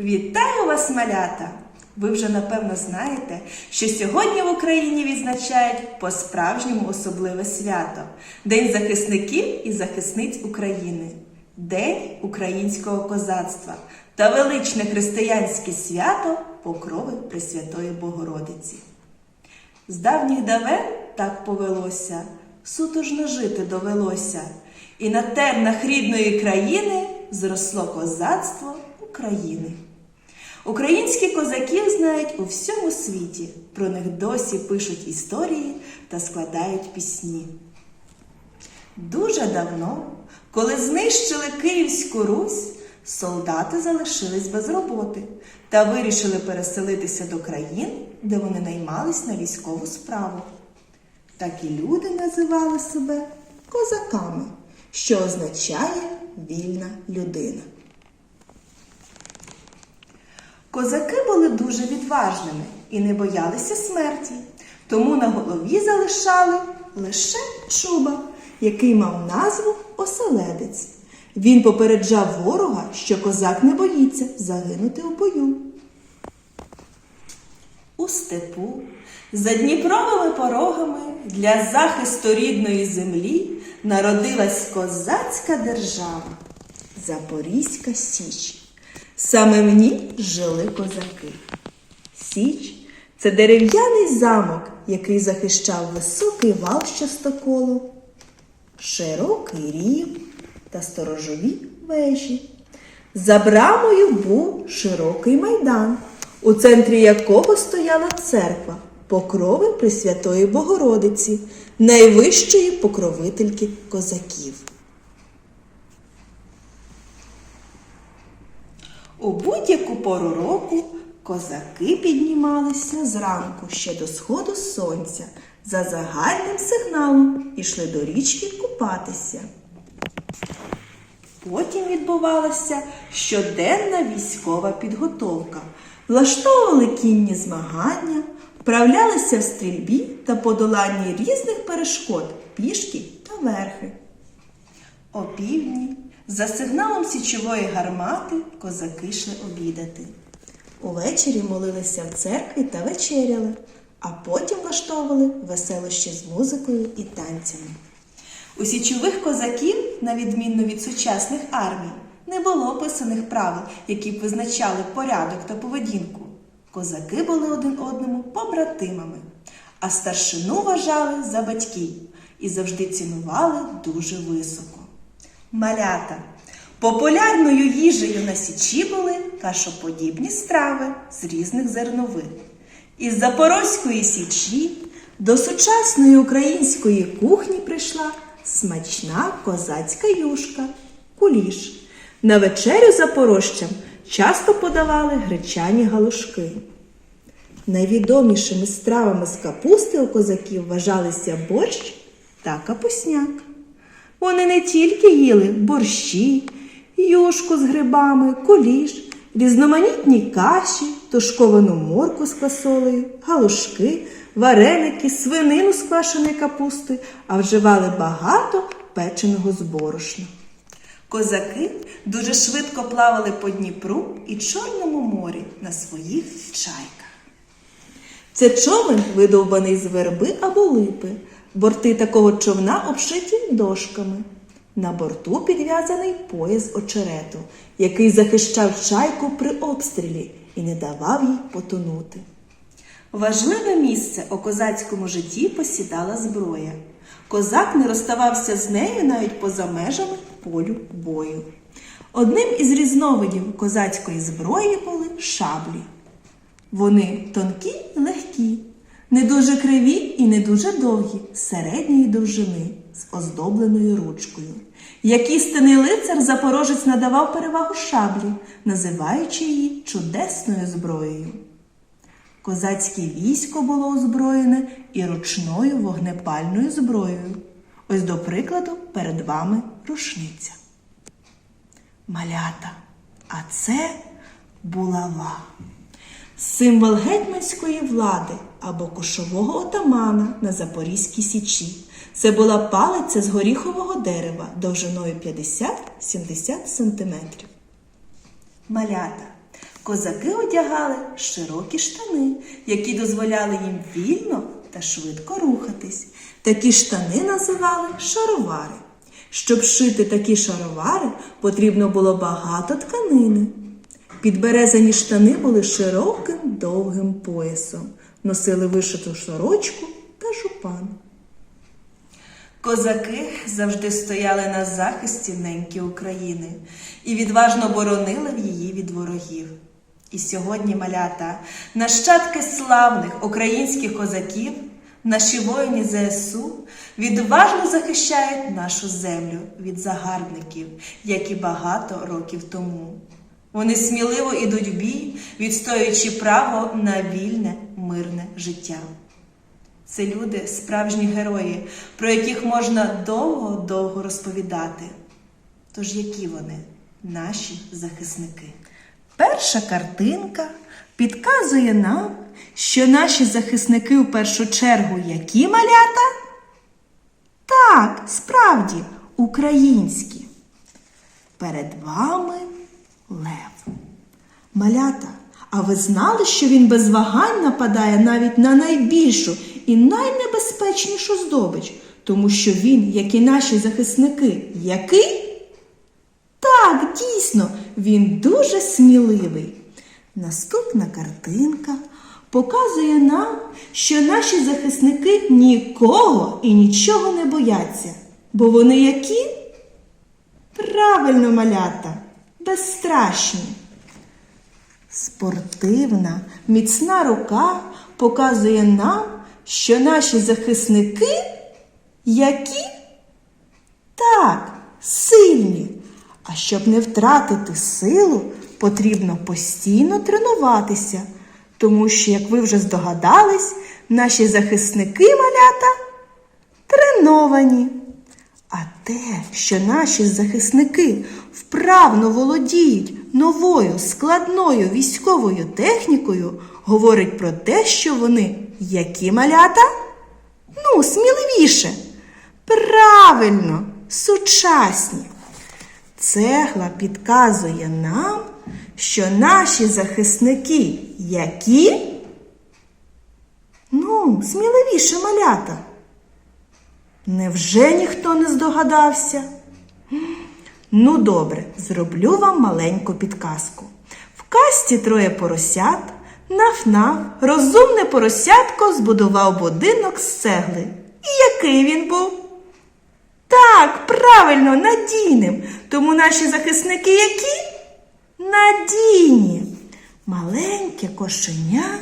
Вітаю вас, малята! Ви вже напевно знаєте, що сьогодні в Україні відзначають по-справжньому особливе свято День захисників і захисниць України, День українського козацтва та величне християнське свято Покрови Пресвятої Богородиці. З давніх давен так повелося, сутужно жити довелося, і на тернах рідної країни зросло козацтво України. Українські козаків знають у всьому світі, про них досі пишуть історії та складають пісні. Дуже давно, коли знищили Київську Русь, солдати залишились без роботи та вирішили переселитися до країн, де вони наймались на військову справу. Такі люди називали себе козаками, що означає вільна людина. Козаки були дуже відважними і не боялися смерті, тому на голові залишали лише чуба, який мав назву оселедець. Він попереджав ворога, що козак не боїться загинути у бою. У степу, за Дніпровими порогами, для захисту рідної землі народилась козацька держава Запорізька Січ. Саме в ній жили козаки. Січ це дерев'яний замок, який захищав високий вал частоколу, широкий рів та сторожові вежі. За брамою був широкий майдан, у центрі якого стояла церква покрови Пресвятої Богородиці, найвищої покровительки козаків. У будь-яку пору року козаки піднімалися зранку ще до сходу сонця за загальним сигналом ішли до річки купатися. Потім відбувалася щоденна військова підготовка, влаштовували кінні змагання, вправлялися в стрільбі та подоланні різних перешкод пішки та верхи. О півдні за сигналом січової гармати козаки йшли обідати. Увечері молилися в церкві та вечеряли, а потім влаштовували веселощі з музикою і танцями. У січових козаків, на відміну від сучасних армій, не було писаних правил, які б визначали порядок та поведінку. Козаки були один одному побратимами, а старшину вважали за батьків і завжди цінували дуже високо. Малята. Популярною їжею на січі були кашоподібні страви з різних зерновин. Із Запорозької січі до сучасної української кухні прийшла смачна козацька юшка куліш. На вечерю запорожцям часто подавали гречані галушки. Найвідомішими стравами з капусти у козаків вважалися борщ та капусняк. Вони не тільки їли борщі, юшку з грибами, куліш, різноманітні каші, тушковану морку з квасолею, галушки, вареники, свинину з квашеної капусти, а вживали багато печеного з борошна. Козаки дуже швидко плавали по Дніпру і Чорному морі на своїх чайках. Це човен, видовбаний з верби або липи. Борти такого човна обшиті дошками. На борту підв'язаний пояс очерету, який захищав чайку при обстрілі і не давав їй потонути. Важливе місце у козацькому житті посідала зброя. Козак не розставався з нею навіть поза межами полю бою. Одним із різновидів козацької зброї були шаблі. Вони тонкі легкі, не дуже криві і не дуже довгі, середньої довжини з оздобленою ручкою. Як істинний лицар запорожець надавав перевагу шаблі, називаючи її чудесною зброєю. Козацьке військо було озброєне і ручною вогнепальною зброєю. Ось до прикладу перед вами рушниця. Малята, а це булава. Символ гетьманської влади або кошового отамана на Запорізькій січі. Це була палиця з горіхового дерева довжиною 50-70 см. Малята. Козаки одягали широкі штани, які дозволяли їм вільно та швидко рухатись. Такі штани називали шаровари. Щоб шити такі шаровари, потрібно було багато тканини. Підберезані штани були широким довгим поясом, носили вишиту сорочку та жупан. Козаки завжди стояли на захисті неньки України і відважно боронили її від ворогів. І сьогодні, малята, нащадки славних українських козаків, наші воїни ЗСУ відважно захищають нашу землю від загарбників, як і багато років тому. Вони сміливо ідуть в бій, відстоюючи право на вільне, мирне життя. Це люди, справжні герої, про яких можна довго-довго розповідати. Тож які вони, наші захисники? Перша картинка підказує нам, що наші захисники в першу чергу які малята? Так, справді, українські. Перед вами лев. Малята, а ви знали, що він без вагань нападає навіть на найбільшу і найнебезпечнішу здобич, тому що він, як і наші захисники, який? Так, дійсно, він дуже сміливий. Наступна картинка показує нам, що наші захисники нікого і нічого не бояться, бо вони які? Правильно, малята, безстрашні. Спортивна, міцна рука показує нам, що наші захисники які? Так, сильні. А щоб не втратити силу, потрібно постійно тренуватися, тому що, як ви вже здогадались, наші захисники малята треновані. Те, що наші захисники вправно володіють новою складною військовою технікою, говорить про те, що вони які малята? Ну, сміливіше. Правильно, сучасні. Цегла підказує нам, що наші захисники які? Ну, сміливіше малята. Невже ніхто не здогадався? Ну, добре, зроблю вам маленьку підказку. В касті троє поросят, наф-наф, розумне поросятко збудував будинок з цегли. І який він був? Так, правильно, надійним. Тому наші захисники які? Надійні. Маленьке кошеня,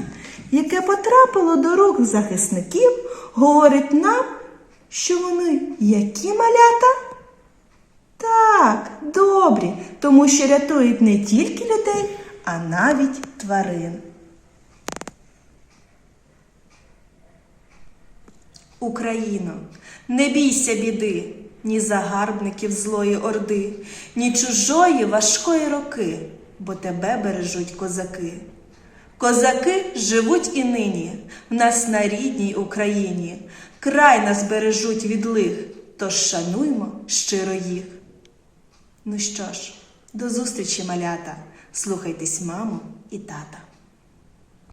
яке потрапило до рук захисників, говорить нам, що вони які малята? Так, добрі, тому що рятують не тільки людей, а навіть тварин. Україно, не бійся біди, ні загарбників злої орди, ні чужої важкої роки, бо тебе бережуть козаки. Козаки живуть і нині в нас на рідній Україні, край нас бережуть від лих, тож шануймо щиро їх. Ну що ж, до зустрічі, малята, слухайтесь маму і тата.